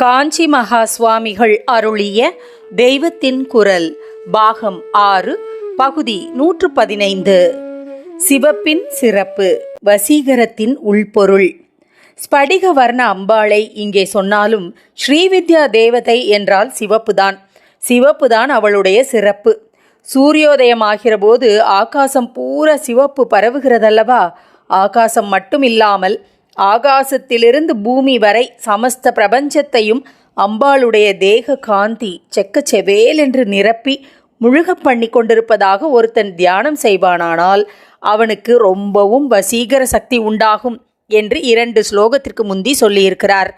காஞ்சி மகா சுவாமிகள் அருளிய தெய்வத்தின் குரல் பாகம் ஆறு பகுதி நூற்று பதினைந்து சிவப்பின் சிறப்பு வசீகரத்தின் உள்பொருள். ஸ்படிக வர்ண அம்பாளை இங்கே சொன்னாலும் ஸ்ரீவித்யா தேவதை என்றால் சிவப்புதான். சிவப்புதான் அவளுடைய சிறப்பு. சூரியோதயமாகிற போது ஆகாசம் பூரா சிவப்பு பரவுகிறதல்லவா? ஆகாசம் மட்டும் இல்லாமல் ஆகாசத்திலிருந்து பூமி வரை சமஸ்த பிரபஞ்சத்தையும் அம்பாளுடைய தேக காந்தி செக்கச்செவேல் என்று நிரப்பி முழுகப் பண்ணி கொண்டிருப்பதாக ஒருத்தன் தியானம் செய்வானானால் அவனுக்கு ரொம்பவும் வசீகர சக்தி உண்டாகும் என்று இரண்டு ஸ்லோகத்திற்கு முந்தி சொல்லியிருக்கிறார்.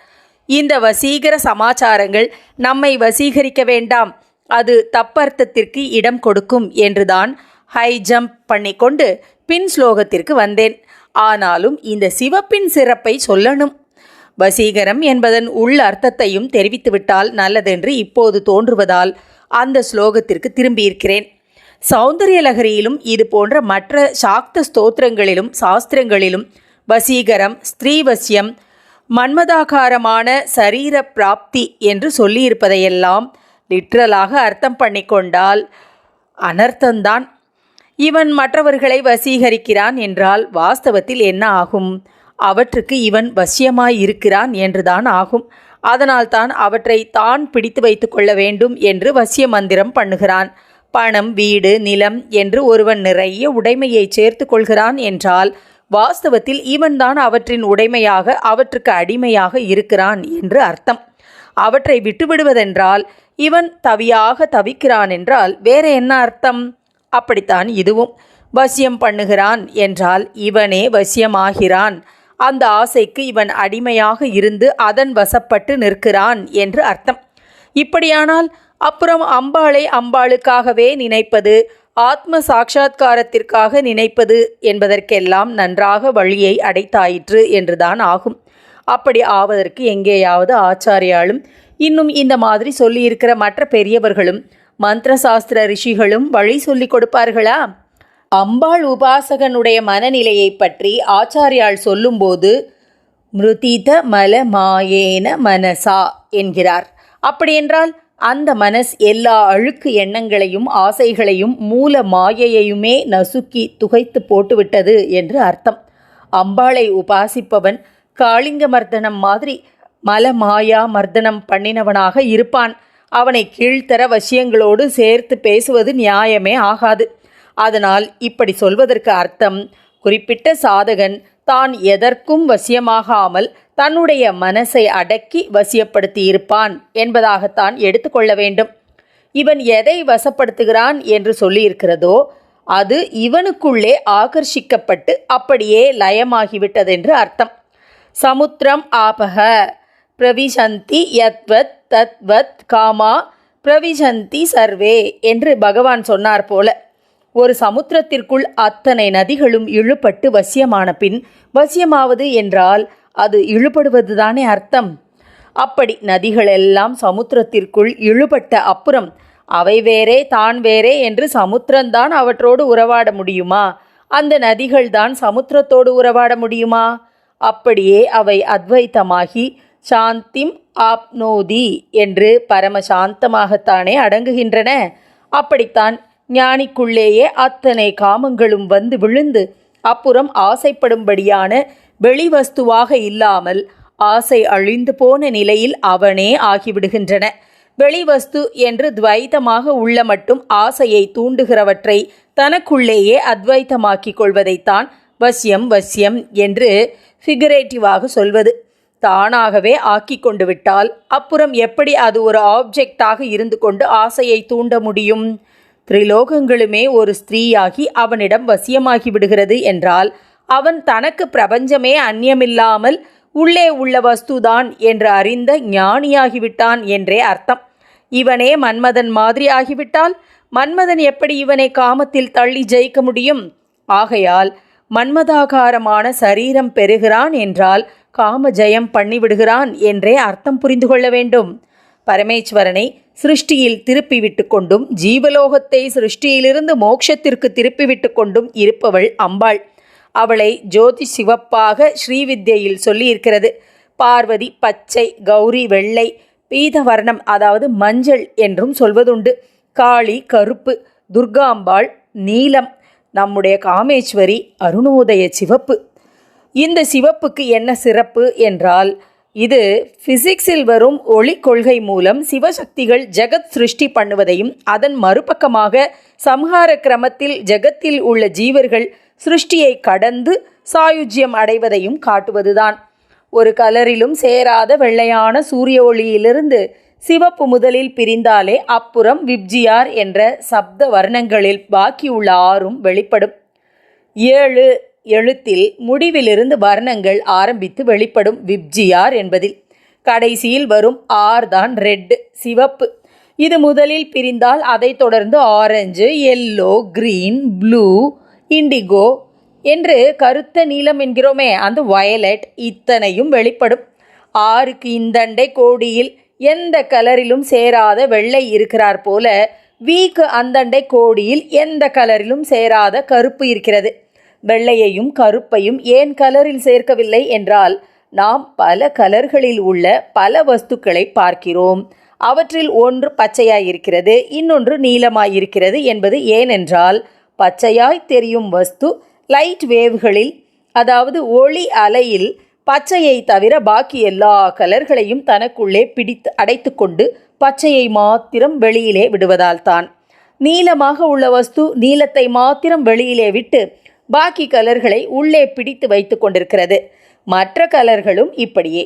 இந்த வசீகர சமாச்சாரங்கள் நம்மை வசீகரிக்க வேண்டாம். அது தப்பர்த்தத்திற்கு இடம் கொடுக்கும் என்றுதான் ஹை ஜம்ப் பண்ணிக்கொண்டு பின் ஸ்லோகத்திற்கு வந்தேன். ஆனாலும் இந்த சிவப்பின் சிறப்பை சொல்லணும். வசீகரம் என்பதன் உள் அர்த்தத்தையும் தெரிவித்துவிட்டால் நல்லதென்று இப்போது தோன்றுவதால் அந்த ஸ்லோகத்திற்கு திரும்பியிருக்கிறேன். சௌந்தரியலகரியிலும் இது போன்ற மற்ற சாக்த ஸ்தோத்திரங்களிலும் சாஸ்திரங்களிலும் வசீகரம் ஸ்திரீவசியம் மன்மதாகாரமான சரீர பிராப்தி என்று சொல்லியிருப்பதையெல்லாம் லிட்ரலாக அர்த்தம் பண்ணிக்கொண்டால் அனர்த்தந்தான் இவன் மற்றவர்களை வசீகரிக்கிறான் என்றால் வாஸ்தவத்தில் என்ன ஆகும்? அவற்றுக்கு இவன் வசியமாய் இருக்கிறான் என்றுதான் ஆகும். அதனால்தான் அவற்றை தான் பிடித்து வைத்து கொள்ள வேண்டும் என்று வசிய மந்திரம் பண்ணுகிறான். பணம் வீடு நிலம் என்று ஒருவன் நிறைய உடைமையை சேர்த்து கொள்கிறான் என்றால் வாஸ்தவத்தில் இவன்தான் அவற்றின் உடைமையாக அவற்றுக்கு அடிமையாக இருக்கிறான் என்று அர்த்தம். அவற்றை விட்டுவிடுவதென்றால் இவன் தவியாக தவிக்கிறான் என்றால் வேற என்ன அர்த்தம்? அப்படித்தான் இதுவும். வசியம் பண்ணுகிறான் என்றால் இவனே வசியமாகிறான். அந்த ஆசைக்கு இவன் அடிமையாக இருந்து அதன் வசப்பட்டு நிற்கிறான் என்று அர்த்தம். இப்படியானால் அப்புறம் அம்பாளை அம்பாளுக்காகவே நினைப்பது ஆத்ம சாட்சா்காரத்திற்காக நினைப்பது என்பதற்கெல்லாம் நன்றாக வழியை அடைத்தாயிற்று என்றுதான் ஆகும். அப்படி ஆவதற்கு எங்கேயாவது ஆச்சாரியாலும் இன்னும் இந்த மாதிரி சொல்லியிருக்கிற மற்ற பெரியவர்களும் மந்திரசாஸ்திர ரிஷிகளும் வழி சொல்லிக் கொடுப்பார்களா? அம்பாள் உபாசகனுடைய மனநிலையை பற்றி ஆச்சாரியால் சொல்லும்போது மிருதித மல மாயேன மனசா என்கிறார். அப்படியென்றால் அந்த மனஸ் எல்லா அழுக்கு எண்ணங்களையும் ஆசைகளையும் மூல மாயையுமே நசுக்கி துகைத்து போட்டுவிட்டது என்று அர்த்தம். அம்பாளை உபாசிப்பவன் காளிங்க மர்தனம் மாதிரி மல மாயா மர்தனம் பண்ணினவனாக இருப்பான். அவனை கீழ்த்தர வசியங்களோடு சேர்த்து பேசுவது நியாயமே ஆகாது. அதனால் இப்படி சொல்வதற்கு அர்த்தம் குறிப்பிட்ட சாதகன் தான் எதற்கும் வசியமாகாமல் தன்னுடைய மனசை அடக்கி வசியப்படுத்தி இருப்பான் என்பதாகத்தான் எடுத்துக்கொள்ள வேண்டும். இவன் எதை வசப்படுத்துகிறான் என்று சொல்லியிருக்கிறதோ அது இவனுக்குள்ளே ஆகர்ஷிக்கப்பட்டு அப்படியே லயமாகிவிட்டதென்று அர்த்தம். சமுத்திரம் ஆபக பிரவிசந்தி யத்வத் தத்வத் காமா பிரவிசந்தி சர்வே என்று பகவான் சொன்னார் போல. ஒரு சமுத்திரத்திற்குள் அத்தனை நதிகளும் இழுபட்டு வசியமான பின் வசியமாவது என்றால் அது இழுபடுவதுதானே அர்த்தம். அப்படி நதிகளெல்லாம் சமுத்திரத்திற்குள் இழுபட்ட அப்புறம் அவை வேறே தான் வேறே என்று சமுத்திரம்தான் அவற்றோடு உறவாட முடியுமா? அந்த நதிகள்தான் சமுத்திரத்தோடு உறவாட முடியுமா? அப்படியே அவை அத்வைத்தமாகி சாந்திம் ஆப்னோதி என்று பரம சாந்தமாகத்தானே அடங்குகின்றன. அப்படித்தான் ஞானிக்குள்ளேயே அத்தனை காமங்களும் வந்து விழுந்து அப்புறம் ஆசைப்படும்படியான வெளிவஸ்துவாக இல்லாமல் ஆசை அழிந்து போன நிலையில் அவனே ஆகிவிடுகின்றன. வெளிவஸ்து என்று துவைத்தமாக உள்ள மட்டும் ஆசையை தூண்டுகிறவற்றை தனக்குள்ளேயே அத்வைத்தமாக்கிக் கொள்வதைத்தான் வசியம் வசியம் என்று ஃபிகரேட்டிவாக சொல்வது. தானாகவே ஆக்கி கொண்டு விட்டால் அப்புறம் எப்படி அது ஒரு ஆப்ஜெக்டாக இருந்து கொண்டு ஆசையை தூண்ட முடியும்? திரிலோகங்களுமே ஒரு ஸ்திரீயாகி அவனிடம் வசியமாகி விடுகிறது என்றால் அவன் தனக்கு பிரபஞ்சமே அந்நியமில்லாமல் உள்ளே உள்ள வஸ்துதான் என்று அறிந்த ஞானியாகிவிட்டான் என்றே அர்த்தம். இவனே மன்மதன் மாதிரி ஆகிவிட்டால் மன்மதன் எப்படி இவனை காமத்தில் தள்ளி ஜெயிக்க முடியும்? ஆகையால் மன்மதாகாரமான சரீரம் பெறுகிறான் என்றால் காம ஜெயம் பண்ணிவிடுகிறான் என்றே அர்த்தம் புரிந்து கொள்ள வேண்டும். பரமேஸ்வரனை சிருஷ்டியில் திருப்பி விட்டு கொண்டும் ஜீவலோகத்தை சிருஷ்டியிலிருந்து மோட்சத்திற்கு திருப்பி விட்டு கொண்டும் இருப்பவள் அம்பாள். அவளை ஜோதி சிவப்பாக ஸ்ரீவித்யில் சொல்லியிருக்கிறது. பார்வதி பச்சை கௌரி வெள்ளை பீதவர்ணம் அதாவது மஞ்சள் என்றும் சொல்வதுண்டு. காளி கருப்பு துர்காம்பாள் நீலம் நம்முடைய காமேஸ்வரி அருணோதய சிவப்பு. இந்த சிவப்புக்கு என்ன சிறப்பு என்றால் இது ஃபிசிக்ஸில் வரும் ஒளி கொள்கை மூலம் சிவசக்திகள் ஜெகத் சிருஷ்டி பண்ணுவதையும் அதன் மறுபக்கமாக சம்ஹார கிரமத்தில் ஜெகத்தில் உள்ள ஜீவர்கள் சிருஷ்டியை கடந்து சாயுஜ்யம் அடைவதையும் காட்டுவதுதான். ஒரு கலரிலும் சேராத வெள்ளையான சூரிய ஒளியிலிருந்து சிவப்பு முதலில் பிரிந்தாலே அப்புறம் விப்ஜியார் என்ற சப்த வர்ணங்களில் பாக்கியுள்ள ஆறும் வெளிப்படும். ஏழு எழுத்தில் முடிவிலிருந்து வர்ணங்கள் ஆரம்பித்து வெளிப்படும் விப்ஜியார் என்பதில். கடைசியில் வரும் ஆர் தான் ரெட்டு சிவப்பு. இது முதலில் பிரிந்தால் அதைத் தொடர்ந்து orange yellow green blue indigo என்று கருத்த நீலம் என்கிறோமே அந்த வயலட் இத்தனையும் வெளிப்படும். ஆறுக்கு இந்தண்டை கோடியில் எந்த கலரிலும் சேராத வெள்ளை இருக்கிறார் போல வீக்கு அந்தண்டை கோடியில் எந்த கலரிலும் சேராத கருப்பு இருக்கிறது. வெள்ளையையும் கருப்பையும் ஏன் கலரில் சேர்க்கவில்லை என்றால் நாம் பல கலர்களில் உள்ள பல வஸ்துக்களை பார்க்கிறோம். அவற்றில் ஒன்று பச்சையாயிருக்கிறது இன்னொன்று நீளமாயிருக்கிறது என்பது ஏனென்றால் பச்சையாய் தெரியும் வஸ்து லைட் வேவ்களில் அதாவது ஒளி அலையில் பச்சையை தவிர பாக்கி எல்லா கலர்களையும் தனக்குள்ளே பிடித்து அடைத்துக்கொண்டு பச்சையை மாத்திரம் வெளியிலே விடுவதால் தான் உள்ள வஸ்து நீளத்தை மாத்திரம் வெளியிலே விட்டு பாக்கி கலர்களை உள்ளே பிடித்து வைத்து கொண்டிருக்கிறது. மற்ற கலர்களும் இப்படியே.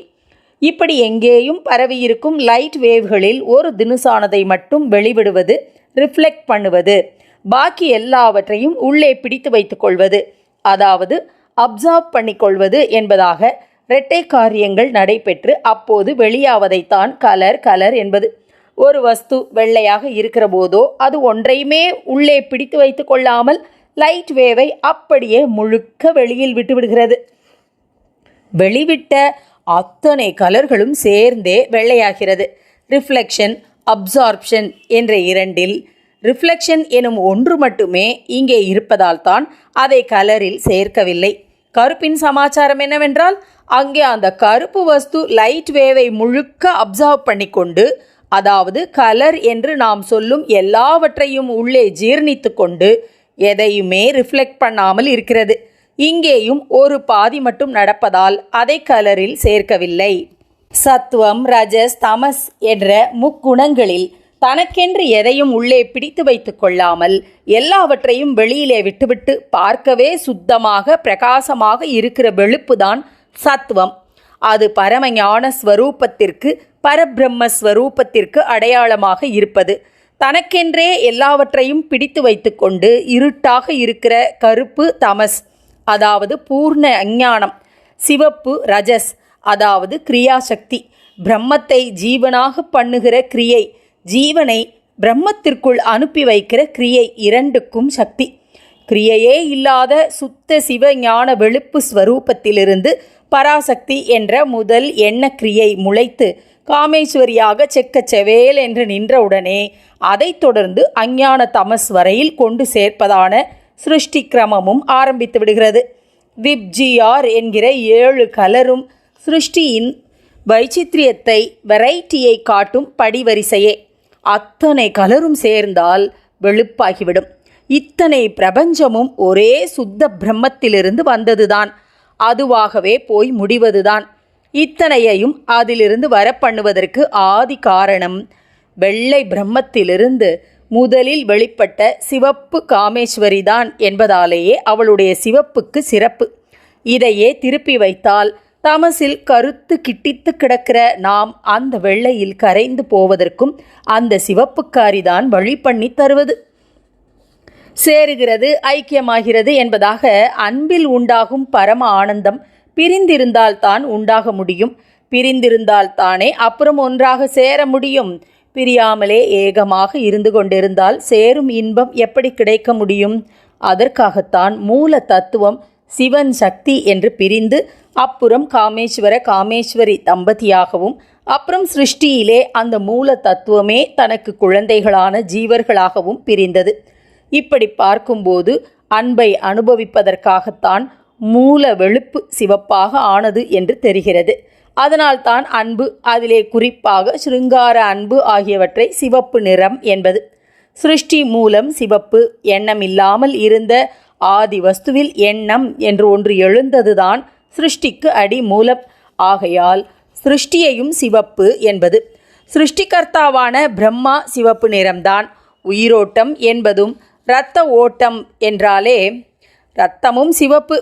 இப்படி எங்கேயும் பரவியிருக்கும் லைட் வேவ்களில் ஒரு தினுசானதை மட்டும் வெளிவிடுவது ரிஃப்ளெக்ட் பண்ணுவது பாக்கி எல்லாவற்றையும் உள்ளே பிடித்து வைத்துக்கொள்வது அதாவது அப்சார்ப் பண்ணிக்கொள்வது என்பதாக இரட்டை காரியங்கள் நடைபெற்று அப்போது வெளியாவதைத்தான் கலர் கலர் என்பது. ஒரு வஸ்து வெள்ளையாக இருக்கிற போதோ அது ஒன்றையுமே உள்ளே பிடித்து வைத்து கொள்ளாமல் லைட் வேவை அப்படியே முழுக்க வெளியில் விட்டுவிடுகிறது வெளிவிட்ட அத்தனை கலர்களும் சேர்ந்தே வெள்ளையாகிறது. ரிஃப்ளெக்ஷன் அப்சார்ப்ஷன் என்ற இரண்டில் ரிஃப்ளெக்ஷன் எனும் ஒன்று மட்டுமே இங்கே இருப்பதால் தான் அதை கலரில் சேர்க்கவில்லை. கருப்பின் சமாச்சாரம் என்னவென்றால் அங்கே அந்த கருப்பு வஸ்து லைட் வேவை முழுக்க அப்சர்வ் பண்ணிக்கொண்டு அதாவது கலர் என்று நாம் சொல்லும் எல்லாவற்றையும் உள்ளே ஜீர்ணித்து கொண்டு எதையுமே ரிஃப்ளெக்ட் பண்ணாமல் இருக்கிறது. இங்கேயும் ஒரு பாதி மட்டும் நடப்பதால் அதை கலரில் சேர்க்கவில்லை. சத்துவம் ரஜஸ் தமஸ் என்ற முக்குணங்களில் தனக்கென்று எதையும் உள்ளே பிடித்து வைத்துக் கொள்ளாமல் எல்லாவற்றையும் வெளியிலே விட்டுவிட்டு பார்க்கவே சுத்தமாக பிரகாசமாக இருக்கிற வெளுப்புதான் சத்துவம். அது பரமஞான ஸ்வரூபத்திற்கு பரபிரம்ம ஸ்வரூபத்திற்கு அடையாளமாக இருப்பது. தனக்கென்றே எல்லாவற்றையும் பிடித்து வைத்துக்கொண்டு இருட்டாக இருக்கிற கருப்பு தமஸ் அதாவது பூர்ண அஞ்ஞானம் சிவப்பு ரஜஸ் அதாவது கிரியாசக்தி பிரம்மத்தை ஜீவனாக பண்ணுகிற கிரியை ஜீவனை பிரம்மத்திற்குள் அனுப்பி வைக்கிற கிரியை இரண்டுக்கும் சக்தி. கிரியையே இல்லாத சுத்த சிவ ஞான வெளுப்பு ஸ்வரூபத்திலிருந்து பராசக்தி என்ற முதல் எண்ண கிரியை முளைத்து காமேஸ்வரியாக செக்கச்செவேல் என்று நின்றவுடனே அதைத் தொடர்ந்து அஞ்ஞான தமஸ் வரையில் கொண்டு சேர்ப்பதான சிருஷ்டி கிரமமும் ஆரம்பித்து விடுகிறது. விப்ஜிஆர் என்கிற ஏழு கலரும் சிருஷ்டியின் வைச்சித்திரியத்தை வெரைட்டியை காட்டும் படிவரிசையே. அத்தனை கலரும் சேர்ந்தால் வெளுப்பாகிவிடும். இத்தனை பிரபஞ்சமும் ஒரே சுத்த பிரம்மத்திலிருந்து வந்ததுதான். அதுவாகவே போய் முடிவதுதான். இத்தனையையும் அதிலிருந்து வரப்பண்ணுவதற்கு ஆதி காரணம். வெள்ளை பிரம்மத்திலிருந்து முதலில் வெளிப்பட்ட சிவப்பு காமேஸ்வரிதான் என்பதாலேயே அவளுடைய சிவப்புக்கு சிறப்பு. இதையே திருப்பி வைத்தால் தமசில் கருத்து கிட்டித்து கிடக்கிற நாம் அந்த வெள்ளையில் கரைந்து போவதற்கும் அந்த சிவப்புக்காரிதான் வழி பண்ணி தருவது. சேருகிறது ஐக்கியமாகிறது என்பதாக அன்பில் உண்டாகும் பரம ஆனந்தம் பிரிந்திருந்தால் தான் உண்டாக முடியும். பிரிந்திருந்தால் தானே அப்புறம் ஒன்றாக சேர முடியும். பிரியாமலே ஏகமாக இருந்து கொண்டிருந்தால் சேரும் இன்பம் எப்படி கிடைக்க முடியும்? அதற்காகத்தான் மூல தத்துவம் சிவன் சக்தி என்று பிரிந்து அப்புறம் காமேஸ்வர காமேஸ்வரி தம்பதியாகவும் அப்புறம் சிருஷ்டியிலே அந்த மூல தத்துவமே தனக்கு குழந்தைகளான ஜீவர்களாகவும் பிரிந்தது. இப்படி பார்க்கும்போது அன்பை அனுபவிப்பதற்காகத்தான் மூல வெளுப்பு சிவப்பாக ஆனது என்று தெரிகிறது. அதனால்தான் அன்பு அதிலே குறிப்பாக சிருங்கார அன்பு ஆகியவற்றை சிவப்பு நிறம் என்பது. சிருஷ்டி மூலம் சிவப்பு எண்ணம் இல்லாமல் இருந்த ஆதி வஸ்துவில் எண்ணம் என்று ஒன்று எழுந்ததுதான் சிருஷ்டிக்கு அடி மூலம். ஆகையால் சிருஷ்டியையும் சிவப்பு என்பது. சிருஷ்டிகர்த்தாவான பிரம்மா சிவப்பு நிறம்தான். உயிரோட்டம் என்பதும் இரத்த ஓட்டம் என்றாலே இரத்தமும் சிவப்பு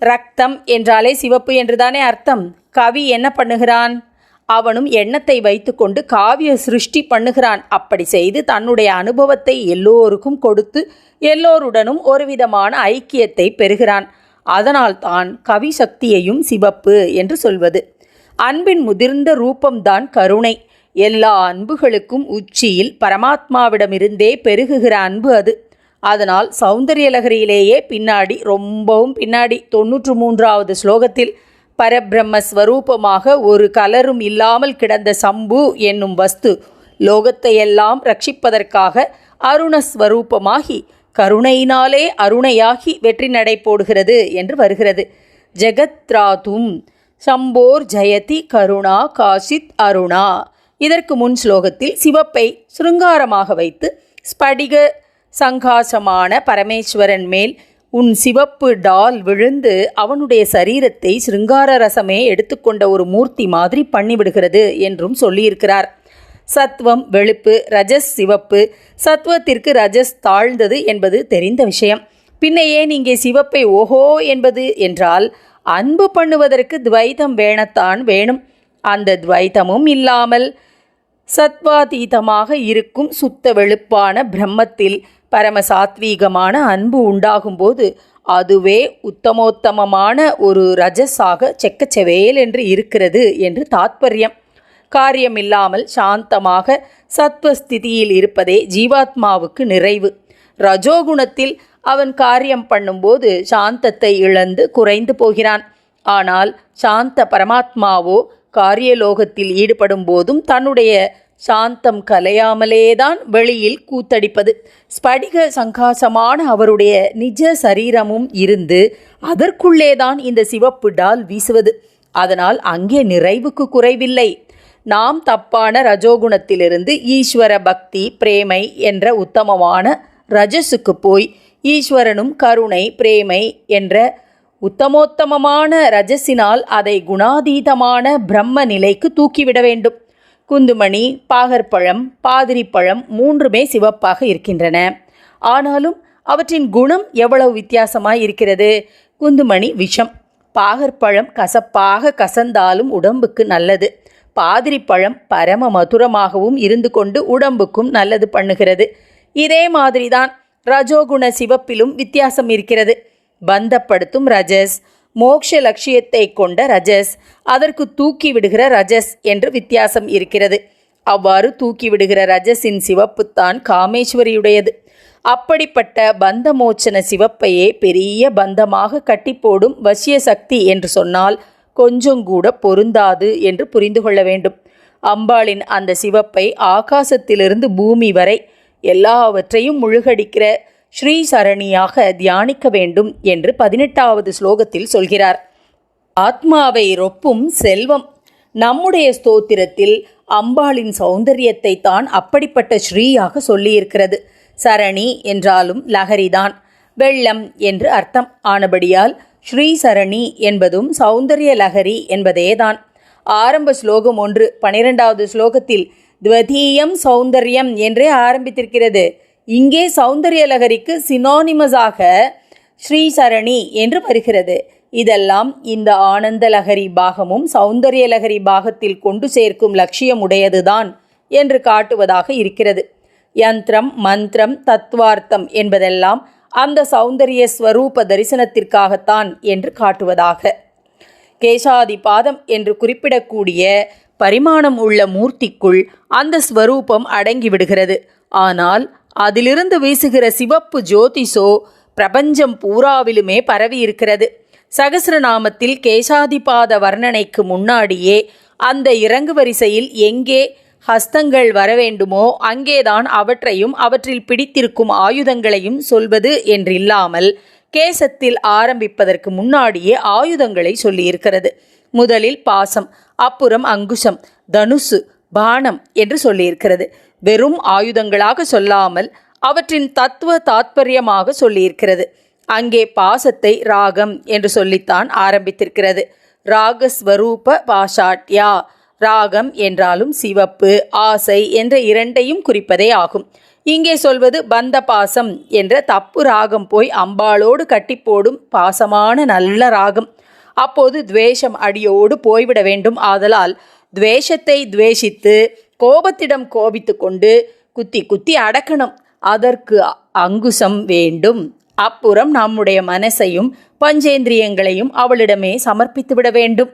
ரத்தம் என்றாலே சிவப்பு என்றுதானே அர்த்தம்? கவி என்ன பண்ணுகிறான்? அவனும் எண்ணத்தை வைத்துக்கொண்டு காவிய சிருஷ்டி பண்ணுகிறான். அப்படி செய்து தன்னுடைய அனுபவத்தை எல்லோருக்கும் கொடுத்து எல்லோருடனும் ஒரு விதமான ஐக்கியத்தை பெறுகிறான். அதனால்தான் கவி சக்தியையும் சிவப்பு என்று சொல்வது. அன்பின் முதிர்ந்த ரூபம்தான் கருணை. எல்லா அன்புகளுக்கும் உச்சியில் பரமாத்மாவிடமிருந்தே பெருகுகிற அன்பு அது. அதனால் சௌந்தரியலகரியிலேயே பின்னாடி ரொம்பவும் பின்னாடி தொன்னூற்று மூன்றாவது ஸ்லோகத்தில் பரபிரம்ம ஸ்வரூபமாக ஒரு கலரும் இல்லாமல் கிடந்த சம்பு என்னும் வஸ்து லோகத்தையெல்லாம் ரட்சிப்பதற்காக அருணஸ்வரூபமாகி கருணையினாலே அருணையாகி வெற்றி நடை போடுகிறது என்று வருகிறது. ஜெகத்ராதும் சம்போர் ஜெயதி கருணா காசித் அருணா. இதற்கு முன் ஸ்லோகத்தில் சிவப்பை சுருங்காரமாக வைத்து ஸ்படிக சங்காசமான பரமேஸ்வரன் மேல் உன் சிவப்பு டால் விழுந்து அவனுடைய சரீரத்தை சிருங்கார ரசமே எடுத்துக்கொண்ட ஒரு மூர்த்தி மாதிரி பண்ணிவிடுகிறது என்றும் சொல்லியிருக்கிறார். சத்வம் வெளுப்பு ரஜஸ் சிவப்பு. சத்வத்திற்கு ரஜஸ் தாழ்ந்தது என்பது தெரிந்த விஷயம். பின்ன ஏன் இங்கே சிவப்பை ஓஹோ என்பது என்றால் அன்பு பண்ணுவதற்கு துவைதம் வேணத்தான் வேணும். அந்த துவைதமும் இல்லாமல் சத்வாதீதமாக இருக்கும் சுத்த வெளுப்பான பிரம்மத்தில் பரம சாத்வீகமான அன்பு உண்டாகும்போது அதுவே உத்தமோத்தமமான ஒரு ரஜஸாக செக்கச்செவேல் என்று இருக்கிறது என்று தாத்பரியம். காரியமில்லாமல் சாந்தமாக சத்வஸ்திதியில் இருப்பதே ஜீவாத்மாவுக்கு நிறைவு. ரஜோகுணத்தில் அவன் காரியம் பண்ணும்போது சாந்தத்தை இழந்து குறைந்து போகிறான். ஆனால் சாந்த பரமாத்மாவோ காரியலோகத்தில் ஈடுபடும் போதும் தன்னுடைய சாந்தம் கலையாமலேதான் வெளியில் கூத்தடிப்பது. ஸ்படிக சங்காசமான அவருடைய நிஜ சரீரமும் இருந்து அதற்குள்ளேதான் இந்த சிவப்பு டால் வீசுவது. அதனால் அங்கே நிறைவுக்கு குறைவில்லை. நாம் தப்பான ரஜோகுணத்திலிருந்து ஈஸ்வர பக்தி பிரேமை என்ற உத்தமமான ரஜஸுக்கு போய் ஈஸ்வரனும் கருணை பிரேமை என்ற உத்தமோத்தமமான ரஜஸினால் அதை குணாதீதமான பிரம்ம நிலைக்கு தூக்கிவிட வேண்டும். குந்துமணி பாகற்பழம் பாதிரிப்பழம் மூன்றுமே சிவப்பாக இருக்கின்றன. ஆனாலும் அவற்றின் குணம் எவ்வளவு வித்தியாசமாய் இருக்கிறது? குந்துமணி விஷம். பாகற்பழம் கசப்பாக கசந்தாலும் உடம்புக்கு நல்லது. பாதிரிப்பழம் பரம மதுரமாகவும் இருந்து கொண்டு உடம்புக்கும் நல்லது பண்ணுகிறது. இதே மாதிரிதான் ரஜோகுண சிவப்பிலும் வித்தியாசம் இருக்கிறது. பந்தப்படுத்தும் ரஜஸ். மோக்ஷ லட்சியத்தை கொண்ட ரஜஸ். அதற்கு தூக்கி விடுகிற ரஜஸ் என்று வித்தியாசம் இருக்கிறது. அவ்வாறு தூக்கிவிடுகிற ரஜஸின் சிவப்புத்தான் காமேஸ்வரியுடையது. அப்படிப்பட்ட பந்தமோச்சன சிவப்பையே பெரிய பந்தமாக கட்டி போடும் வசிய சக்தி என்று சொன்னால் கொஞ்சம் கூட பொருந்தாது என்று புரிந்து கொள்ள வேண்டும். அம்பாளின் அந்த சிவப்பை ஆகாசத்திலிருந்து பூமி வரை எல்லாவற்றையும் முழுகடிக்கிற ஸ்ரீ சரணியாக தியானிக்க வேண்டும் என்று பதினெட்டாவது ஸ்லோகத்தில் சொல்கிறார். ஆத்மாவை ரொப்பும் செல்வம். நம்முடைய ஸ்தோத்திரத்தில் அம்பாளின் சௌந்தரியத்தை தான் அப்படிப்பட்ட ஸ்ரீயாக சொல்லியிருக்கிறது. சரணி என்றாலும் லஹரிதான். வெள்ளம் என்று அர்த்தம். ஆனபடியால் ஸ்ரீ சரணி என்பதும் சௌந்தரிய லஹரி என்பதேதான். ஆரம்ப ஸ்லோகம் ஒன்று பனிரெண்டாவது ஸ்லோகத்தில் துவதீயம் சௌந்தர்யம் என்றே ஆரம்பித்திருக்கிறது. இங்கே சௌந்தரியலகரிக்கு சினானிமஸாக சினோனிமஸாக ஸ்ரீசரணி என்று வருகிறது. இதெல்லாம் இந்த ஆனந்த லகரி பாகமும் சௌந்தரியலகரி பாகத்தில் கொண்டு சேர்க்கும் லட்சியம் உடையதுதான் என்று காட்டுவதாக இருக்கிறது. யந்திரம் மந்திரம் தத்துவார்த்தம் என்பதெல்லாம் அந்த சௌந்தரிய ஸ்வரூப தரிசனத்திற்காகத்தான் என்று காட்டுவதாக. கேசாதி பாதம் என்று குறிப்பிடக்கூடிய பரிமாணம் உள்ள மூர்த்திக்குள் அந்த ஸ்வரூபம் அடங்கிவிடுகிறது. ஆனால் அதிலிருந்து வீசுகிற சிவப்பு ஜோதிஷோ பிரபஞ்சம் பூராவிலுமே பரவி இருக்கிறது சகசிரநாமத்தில் கேசாதிபாத வர்ணனைக்கு முன்னாடியே அந்த இறங்கு வரிசையில் எங்கே ஹஸ்தங்கள் வரவேண்டுமோ அங்கேதான் அவற்றையும் அவற்றில் பிடித்திருக்கும் ஆயுதங்களையும் சொல்வது என்றில்லாமல் கேசத்தில் ஆரம்பிப்பதற்கு முன்னாடியே ஆயுதங்களை சொல்லியிருக்கிறது. முதலில் பாசம் அப்புறம் அங்குஷம் தனுசு பானம் என்று சொல்லியிருக்கிறது. வெறும் ஆயுதங்களாக சொல்லாமல் அவற்றின் தத்துவ தாத்பரியமாக சொல்லியிருக்கிறது. அங்கே பாசத்தை ராகம் என்று சொல்லித்தான் ஆரம்பித்திருக்கிறது. ராகஸ்வரூப பாஷாட்யா. ராகம் என்றாலும் சிவப்பு ஆசை என்ற இரண்டையும் குறிப்பதே ஆகும். இங்கே சொல்வது பந்த பாசம் என்ற தப்பு ராகம் போய் அம்பாளோடு கட்டிப்போடும் பாசமான நல்ல ராகம். அப்போது துவேஷம் அடியோடு போய்விட வேண்டும். ஆதலால் துவேஷத்தை துவேஷித்து கோபத்திடம் கோபித்து கொண்டு குத்தி குத்தி அடக்கணும். அதற்கு அங்குசம் வேண்டும். அப்புறம் நம்முடைய மனசையும் பஞ்சேந்திரியங்களையும் அவளிடமே சமர்ப்பித்து விட வேண்டும்.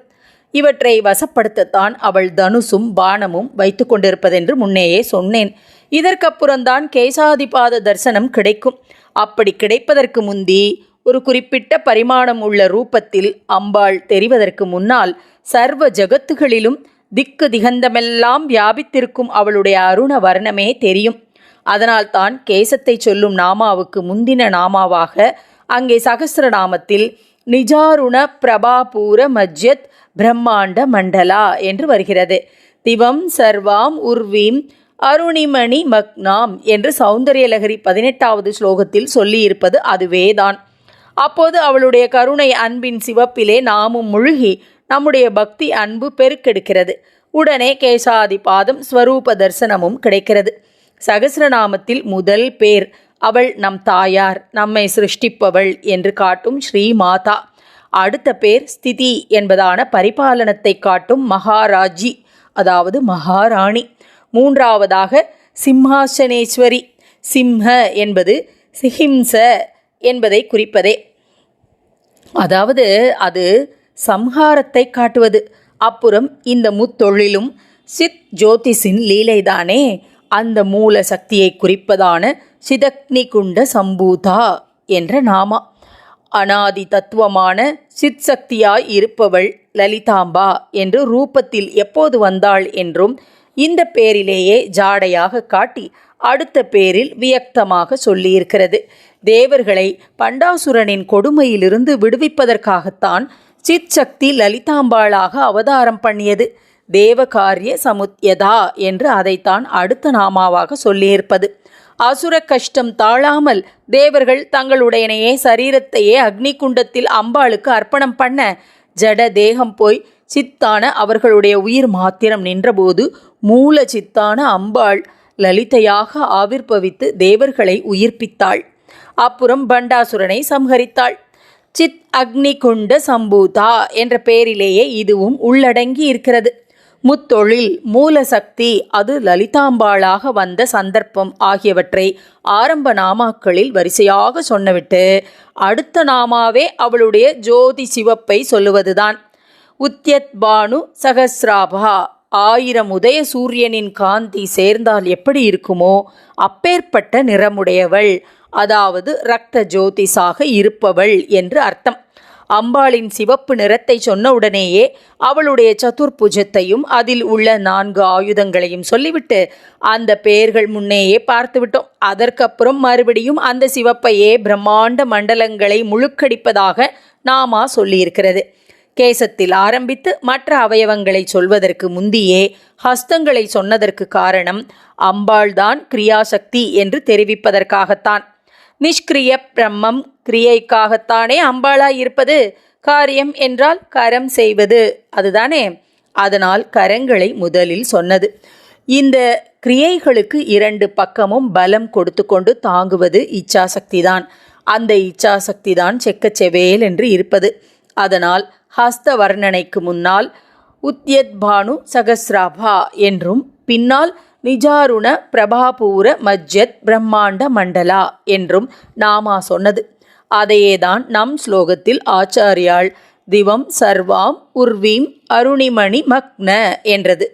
இவற்றை வசப்படுத்தத்தான் அவள் தனுசும் பானமும் வைத்து கொண்டிருப்பதென்று முன்னேயே சொன்னேன். இதற்கப்புறம்தான் கேசாதிபாத தரிசனம் கிடைக்கும். அப்படி கிடைப்பதற்கு முந்தி ஒரு குறிப்பிட்ட பரிமாணம் உள்ள ரூபத்தில் அம்பாள் தெரிவதற்கு முன்னால் சர்வ ஜகத்துகளிலும் திக்கு திகந்தமெல்லாம் வியாபித்திருக்கும் அவளுடைய அருண வர்ணமே தெரியும். அதனால்தான் கேசத்தை சொல்லும் நாமாவுக்கு முந்தின நாமாவாக அங்கே சகசிரநாமத்தில் நிஜாருண பிரபாபூர மஜ்யத் பிரம்மாண்ட மண்டலா என்று வருகிறது. திவம் சர்வாம் உர்வீம் அருணிமணி மக்னாம் என்று சௌந்தரியலகரி பதினெட்டாவது ஸ்லோகத்தில் சொல்லியிருப்பது அதுவேதான். அப்போது அவளுடைய கருணை அன்பின் சிவப்பிலே நாமும் முழுகி நம்முடைய பக்தி அன்பு பெருக்கெடுக்கிறது. உடனே கேசாதி பாதம் ஸ்வரூப தரிசனமும் கிடைக்கிறது. சகசிரநாமத்தில் முதல் பேர் அவள் நம் தாயார் நம்மை சிருஷ்டிப்பவள் என்று காட்டும் ஸ்ரீ மாதா. அடுத்த பேர் ஸ்திதி என்பதான பரிபாலனத்தை காட்டும் மகாராஜி அதாவது மகாராணி. மூன்றாவதாக சிம்ஹாசனேஸ்வரி சிம்ஹ என்பது சிஹிம்ச என்பதை குறிப்பதே. அதாவது அது சம்ஹாரத்தை காட்டுவது. அப்புறம் இந்த முத்தொழிலும் சித் ஜோதிஷின் லீலைதானே. அந்த மூல சக்தியை குறிப்பதான சிதக்னி குண்ட சம்பூதா என்ற நாமா. அனாதி தத்துவமான சித் சக்தியாய் இருப்பவள் லலிதாம்பா என்று ரூபத்தில் எப்போது வந்தாள் என்றும் இந்த பேரிலேயே ஜாடையாக காட்டி அடுத்த பேரில் வியக்தமாக சொல்லியிருக்கிறது. தேவர்களை பண்டாசுரனின் கொடுமையிலிருந்து விடுவிப்பதற்காகத்தான் சித் சக்தி லலிதாம்பாளாக அவதாரம் பண்ணியது. தேவகாரிய சமுத்யதா என்று அதைத்தான் அடுத்த நாமாவாக சொல்லியிருப்பது. அசுர கஷ்டம் தாழாமல் தேவர்கள் தங்களுடையனையே சரீரத்தையே அக்னி குண்டத்தில் அம்பாளுக்கு அர்ப்பணம் பண்ண ஜட தேகம் போய் சித்தான அவர்களுடைய உயிர் மாத்திரம் நின்றபோது மூல சித்தான அம்பாள் லலிதையாக ஆவிர்பவித்து தேவர்களை உயிர்ப்பித்தாள். அப்புறம் பண்டாசுரனை சம்ஹரித்தாள். சித் அக்னி குண்ட சம்பூதா என்ற பெயரிலேயே இதுவும் உள்ளடங்கி இருக்கிறது. முத்தொழில் மூலசக்தி அது லலிதாம்பாளாக வந்த சந்தர்ப்பம் ஆகியவற்றை ஆரம்ப நாமாக்களில் வரிசையாக சொன்னவிட்டு அடுத்த நாமாவே அவளுடைய ஜோதி சிவப்பை சொல்லுவதுதான். உத்யத் பானு சகசிராபா ஆயிரம் உதய சூரியனின் காந்தி சேர்ந்தால் எப்படி இருக்குமோ அப்பேற்பட்ட நிறமுடையவள். அதாவது இரத்த ஜோதிஷாக இருப்பவள் என்று அர்த்தம். அம்பாளின் சிவப்பு நிறத்தை சொன்னவுடனேயே அவளுடைய சதுர்புஜத்தையும் அதில் உள்ள நான்கு ஆயுதங்களையும் சொல்லிவிட்டு அந்த பெயர்கள் முன்னேயே பார்த்துவிட்டோம் அதற்கப்புறம் மறுபடியும் அந்த சிவப்பையே பிரம்மாண்ட மண்டலங்களை முழுக்கடிப்பதாக நாமா சொல்லியிருக்கிறது. கேசத்தில் ஆரம்பித்து மற்ற அவயவங்களை சொல்வதற்கு முந்தியே ஹஸ்தங்களை சொன்னதற்கு காரணம் அம்பாள்தான் கிரியாசக்தி என்று தெரிவிப்பதற்காகத்தான். நிஷ்கிரிய பிரம்மம் கிரியைக்காகத்தானே அம்பாளாய் இருப்பது காரியம் என்றால் கரம் செய்வது. அதுதானே? அதனால் கரங்களை முதலில் சொன்னது. இந்த கிரியைகளுக்கு இரண்டு பக்கமும் பலம் கொடுத்து கொண்டு தாங்குவது இச்சாசக்தி தான் அந்த இச்சாசக்தி தான் செக்கச்செவேல் என்று இருப்பது. அதனால் ஹஸ்த வர்ணனைக்கு முன்னால் உத்யத் பானு சகஸ்ராபா என்றும் பின்னால் நிஜாருண பிரபாபூர மஜ்ஜத் பிரம்மாண்ட மண்டலா என்றும் நாமா சொன்னது. அதையேதான் நம் ஸ்லோகத்தில் ஆச்சாரியாள் திவம் சர்வாம் உர்வீம் அருணிமணி மக்ன என்றது.